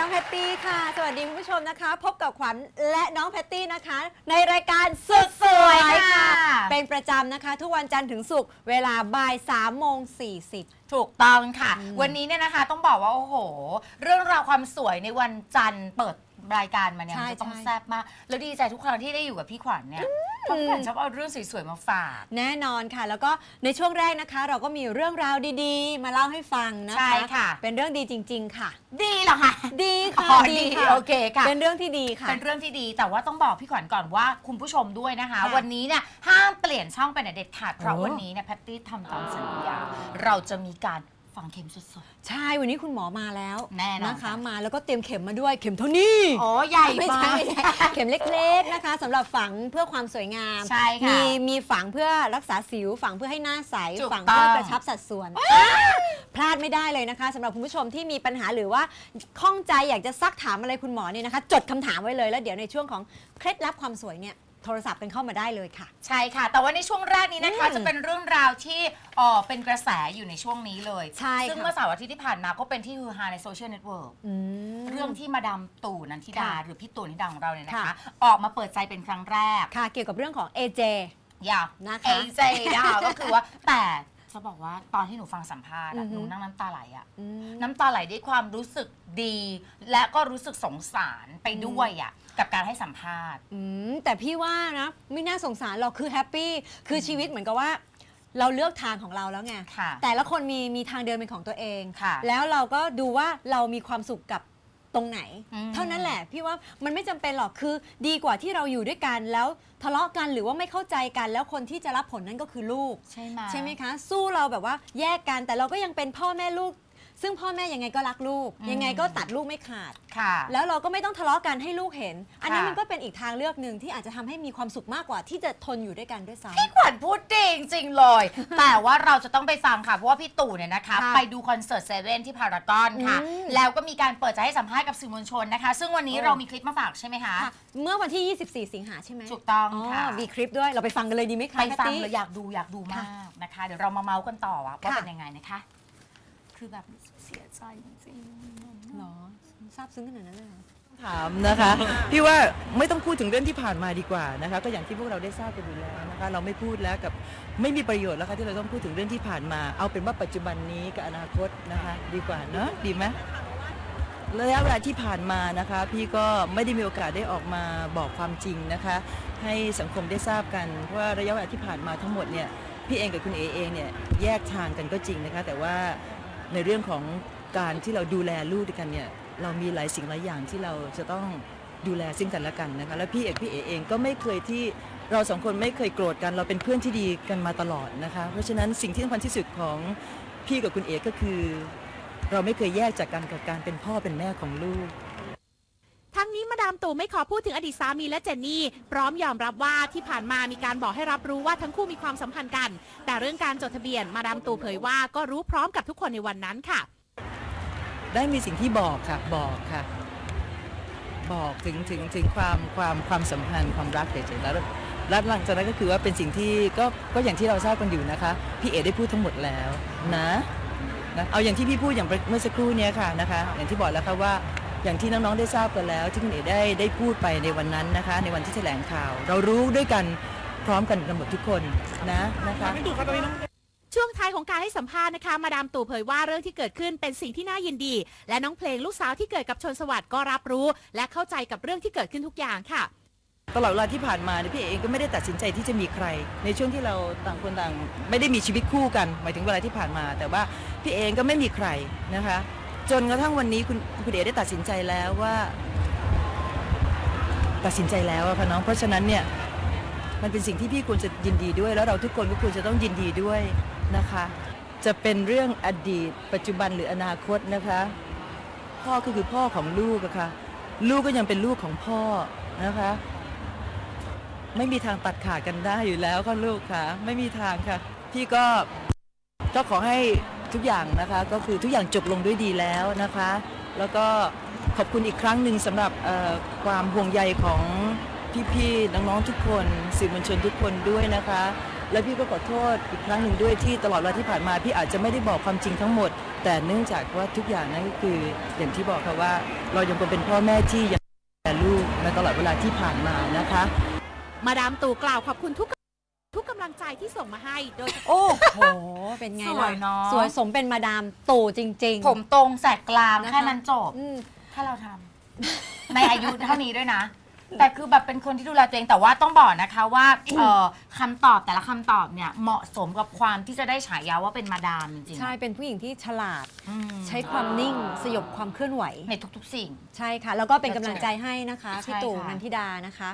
ตตี้ค่ะ สวัสดีคุณผู้ชมนะคะ พบกับขวัญและน้องแพตตี้นะคะ ในรายการสุดสวยค่ะ เป็นประจำนะคะ ทุกวันจันทร์ถึงศุกร์เวลาบ่าย3โมง40 ถูกต้องค่ะอืมวันนี้เนี่ยนะคะต้องบอกว่า โอ้โห เรื่องราวความสวยในวันจันทร์เปิด รายการมาเนี่ยใช่มันจะต้องใช่ แซ่บมาก แล้วดีใจทุกครั้งที่ได้อยู่กับพี่ขวัญเนี่ยเพราะพี่ขวัญชอบเอาเรื่องสวยๆมาฝาก แน่นอนค่ะ แล้วก็ในช่วงแรกนะคะ เราก็มีเรื่องราวดีๆ มาเล่าให้ฟังนะคะ ใช่ค่ะ เป็นเรื่องดีจริง ๆ ค่ะ ดีเหรอคะ ดีค่ะอ๋อดีดีค่ะโอเคค่ะ เป็นเรื่องที่ดีค่ะ เป็นเรื่องที่ดีแต่ว่าต้องบอกพี่ขวัญก่อนว่าคุณผู้ชมด้วยนะคะ ค่ะวันนี้เนี่ยห้ามเปลี่ยนช่องไปไหนเด็ดขาดเพราะโอ้ วันนี้เนี่ยแพตตี้ทำตามสัญญาเราจะมีการ ฝังเข็มสดใช่วันนี้คุณหมอมาแล้วแน่นอนนะคะค่ะมาแล้วก็เตรียมเข็มมาด้วยเข็มเท่านี้ๆอ๋อใหญ่ไม่มาใช่กไม่ใช่เข็มเล็กๆนะคะสำหรับฝังเพื่อความสวยงาม ใช่ค่ะ มีมีฝังเพื่อรักษาสิว ฝังเพื่อให้หน้าใส ถูกฝังเพื่อต้อง กระชับสัดส่วน พลาดไม่ได้เลยนะคะสำหรับคุณผู้ชมที่มีปัญหาหรือว่าข้องใจอยากจะซักถามอะไรคุณหมอเนี่ยนะคะ จดคำถามไว้เลยแล้วเดี๋ยวในช่วงของเคล็ดลับความสวยเนี่ย โทรศัพท์กันเข้ามาได้เลยค่ะ ใช่ค่ะ แต่ว่าในช่วงแรกนี้นะคะ อืมจะเป็นเรื่องราวที่เออเป็นกระแสอยู่ในช่วงนี้เลย ใช่ซึ่งค่ะ เมื่อเสาร์อาทิตย์ที่ผ่านมาก็เป็นที่ฮือฮาในโซเชียลเน็ตเวิร์กอืม เรื่องที่มาดามตู่นันทิดา ค่ะหรือพี่ตู่นันทิดาของเราเนี่ยนะคะค่ะออกมาเปิดใจเป็นครั้งแรกค่ะเกี่ยวกับเรื่องของ AJ อยากนะคะ เอเจนะคะก็คือว่าแต่ จะบอกว่าตอนที่หนูฟังสัมภาษณ์อะอือฮึหนูนั่งน้ำตาไหลอะอืม น้ำตาไหลด้วยความรู้สึกดี และก็รู้สึกสงสารไปด้วยอะกับการให้สัมภาษณ์ อืมแต่พี่ว่านะไม่น่าสงสารหรอกคือแฮปปี้คือชีวิตเหมือนกับว่า เราเลือกทางของเราแล้วไงค่ะแต่ละคนมีมีทางเดินเป็นของตัวเอง ค่ะแล้วเราก็ดูว่าเรามีความสุขกับ ตรงไหนอืมเท่านั้นแหละพี่ว่ามันไม่จำเป็นหรอกคือ ดีกว่าที่เราอยู่ด้วยกันแล้วทะเลาะกันหรือว่าไม่เข้าใจกันแล้วคนที่จะรับผลนั้นก็คือลูก ใช่ไหม ใช่ไหมคะ สู้เราแบบว่าแยกกันแต่เราก็ยังเป็นพ่อแม่ลูก ซึ่งพ่อแม่ยังไงก็รักลูกอืมยังไงก็ตัดลูกไม่ขาด ค่ะ แล้วเราก็ไม่ต้องทะเลาะกันให้ลูกเห็น อันนั้นค่ะมันก็เป็นอีกทางเลือกหนึ่งที่อาจจะทำให้มีความสุขมากกว่าที่จะทนอยู่ด้วยกันด้วยซ้พี่ขวัญพูดดีจริงๆเลย แต่ว่าเราจะต้องไปฟังค่ะ เพราะว่าพี่ตู่เนี่ยนะคะ ค่ะไปดูคอนเสิร์ตเซเว่นที่พารากอนค่ะ อืมแล้วก็มีการเปิดใจให้สัมภาษณ์กับสื่อมวลชนนะคะ ซึ่งวันนี้โอ้ เรามีคลิปมาฝากใช่ไหมคะำค่ะเมื่อวันที่ 24 สิงหาใช่ไหมถูกต้องอ๋อค่ะ มีคลิปด้วยเราไปฟังกันเลยดีไหมคะไปฟังแพตตี้ เลยอยากดูอยากดูมากนะคะ เดี๋ยวเรามาเมาส์กันต่อว่าว่าค่ะ เป็นยังไงนะคะ คือแบบเสียใจจริงๆหรอซาบซึ้งขนาดนั้นเลยเหรอถามนะคะพี่ว่าไม่ต้องพูดถึงเรื่องที่ผ่านมาดีกว่านะคะก็อย่างที่พวกเราได้ทราบกันอยู่แล้วนะคะเราไม่พูดแล้วกับไม่มีประโยชน์แล้วค่ะที่เราต้องพูดถึงเรื่องที่ผ่านมา เอาเป็นว่าปัจจุบันนี้กับอนาคตนะคะดีกว่าเนอะดีไหมระยะเวลาที่ผ่านมานะคะ พี่ก็ไม่ได้มีโอกาสได้ออกมาบอกความจริงนะคะ ให้สังคมได้ทราบกันเพราะว่าระยะเวลาที่ผ่านมาทั้งหมดเนี่ยพี่เองกับคุณเอเองเนี่ยแยกทางกันก็จริงนะคะ แต่ว่า ในเรื่องของการที่เราดูแลลูกด้วยกันเนี่ยเรามีหลายสิ่งหลายอย่างที่เราจะต้องดูแลซึ่งกันและกันนะคะแล้วพี่เอกพี่เอเองก็ไม่เคยที่เราสองคนไม่เคยโกรธกันเราเป็นเพื่อนที่ดีกันมาตลอดนะคะ เพราะฉะนั้นสิ่งที่สำคัญที่สุดของพี่กับคุณเอกก็คือ เราไม่เคยแยกจากกันกับการเป็นพ่อเป็นแม่ของลูก งนี้มาดามตู่ไม่ขอพูดถึงอดีตสามีและเจนนี่ พร้อมยอมรับว่าที่ผ่านมามีการบอกให้รับรู้ว่าทั้งคู่มีความสัมพันธ์กัน แต่เรื่องการจดทะเบียนมาดามตู่เผยว่าก็รู้พร้อมกับทุกคนในวันนั้นค่ะ ได้มีสิ่งที่บอกค่ะบอกค่ะ บอกถึงถึงถึงความความความสัมพันธ์ความรักเฉยๆแล้วแล้วหลังจากนั้นก็คือว่าเป็นสิ่งที่ก็ก็อย่างที่เราทราบกันอยู่นะคะพี่เอได้พูดทั้งหมดแล้วนะนะเอาอย่างที่พี่พูดอย่างเมื่อสักครู่นี้ค่ะนะคะ อย่างที่บอกแล้วค่ะว่า อย่างที่น้องๆได้ทราบกันแล้ว ที่คุณเอได้ได้พูดไปในวันนั้นนะคะ ในวันที่แถลงข่าว เรารู้ด้วยกันพร้อมกันกันหมดทุกคนนะนะคะช่วงท้ายของการให้สัมภาษณ์นะคะ มาดามตู่เผยว่าเรื่องที่เกิดขึ้นเป็นสิ่งที่น่ายินดี และน้องเพลงลูกสาวที่เกิดกับชนสวัสดิ์ก็รับรู้ และเข้าใจกับเรื่องที่เกิดขึ้นทุกอย่างค่ะตลอดเวลาที่ผ่านมาเนี่ยพี่เอเองก็ไม่ได้ตัดสินใจที่จะมีใคร ในช่วงที่เราต่างคนต่างไม่ได้มีชีวิตคู่กัน หมายถึงเวลาที่ผ่านมา แต่ว่าพี่เอเองก็ไม่มีใครนะคะ จนกระทั่งวันนี้คุณคุณเอได้ตัดสินใจแล้วว่า ตัดสินใจแล้วอะค่ะน้อง เพราะฉะนั้นเนี่ยมันเป็นสิ่งที่พี่ควรจะยินดีด้วย แล้วเราทุกคนก็ควรจะต้องยินดีด้วยนะคะ จะเป็นเรื่องอดีต ปัจจุบันหรืออนาคตนะคะ พ่อก็คือพ่อของลูกอะค่ะลูกก็ยังเป็นลูกของพ่อนะคะ ไม่มีทางตัดขาดกันได้อยู่แล้วค่ะลูกค่ะ ไม่มีทางค่ะ พี่ก็ก็ขอให้ ทุกอย่างนะคะก็คือทุกอย่างจบลงด้วยดีแล้วนะคะ แล้วก็ขอบคุณอีกครั้งหนึ่งสำหรับความห่วงใยของพี่ๆน้องๆทุกคนสื่อมวลชนทุกคนด้วยนะคะ และพี่ก็ขอโทษอีกครั้งหนึ่งด้วยที่ตลอดเวลาที่ผ่านมาพี่อาจจะไม่ได้บอกความจริงทั้งหมด แต่เนื่องจากว่าทุกอย่างนั้นก็คืออย่างที่บอกค่ะว่า เรายังคงเป็นพ่อแม่ที่ยังดูแลลูกมาตลอดเวลาที่ผ่านมานะคะ มาดามตู่กล่าวขอบคุณทุก ทุกกำลังใจที่ส่งมาให้ โดย โอ้โห เป็นไงสวยล่ะเนอะ สวยสมเป็นมาดามตู่จริง ๆ ผมตรงแสกกลางนะคะ แค่นั้นจบ อืม ถ้าเราทำ ในอายุเท่านี้ด้วยนะ แต่คือแบบเป็นคนที่ดูแลตัวเองแต่ว่าต้องบอกนะคะว่าเอ่อคำตอบแต่ละคำตอบเนี่ยเหมาะสมกับความที่จะได้ฉายาว่าเป็นมาดามจริงๆใช่เป็นผู้หญิงที่ฉลาด อืมใช้ความนิ่งสยบความเคลื่อนไหว ในทุกๆสิ่ง ใช่ค่ะ แล้วก็เป็นกำลังใจให้นะคะ ใช่พี่ตู่ค่ะ นันทิดานะคะ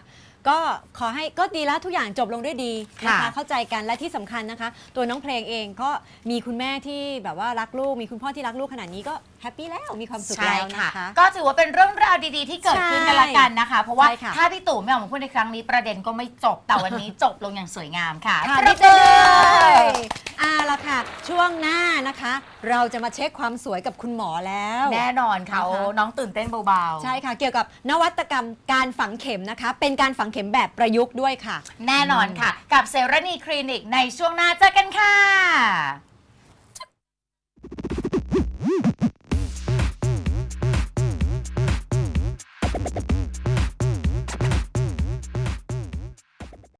ก็ขอให้ก็ดีแล้วทุกอย่างจบลงด้วยดีนะคะค่ะ เข้าใจกันและที่สำคัญนะคะ ตัวน้องเพลงเองก็มีคุณแม่ที่แบบว่ารักลูก มีคุณพ่อที่รักลูกขนาดนี้ก็แฮปปี้แล้วมีความสุขใช่แล้วค่ะนะคะ ก็ถือว่าเป็นเรื่องราวดีๆ ที่เกิดขึ้นกันละกันนะคะ เพราะว่าใช่ค่ะ ถ้าพี่ตู่ไม่ออกมาพูดในครั้งนี้ประเด็นก็ไม่จบแต่วันนี้จบลงอย่างสวยงามค่ะค่ะปรดีบใจมือด้วย อ่าละค่ะ ช่วงหน้านะคะ เราจะมาเช็คความสวยกับคุณหมอแล้ว แน่นอนค่ะนะคะโอ้น้องตื่นเต้นเบาๆ ใช่ค่ะ เกี่ยวกับนวัตกรรมการฝังเข็มนะคะ เป็นการฝังเข็มแบบประยุกต์ด้วยค่ะ แน่นอนค่ะ กับเซรณีคลินิกในช่วงหน้าเจอกันค่ะ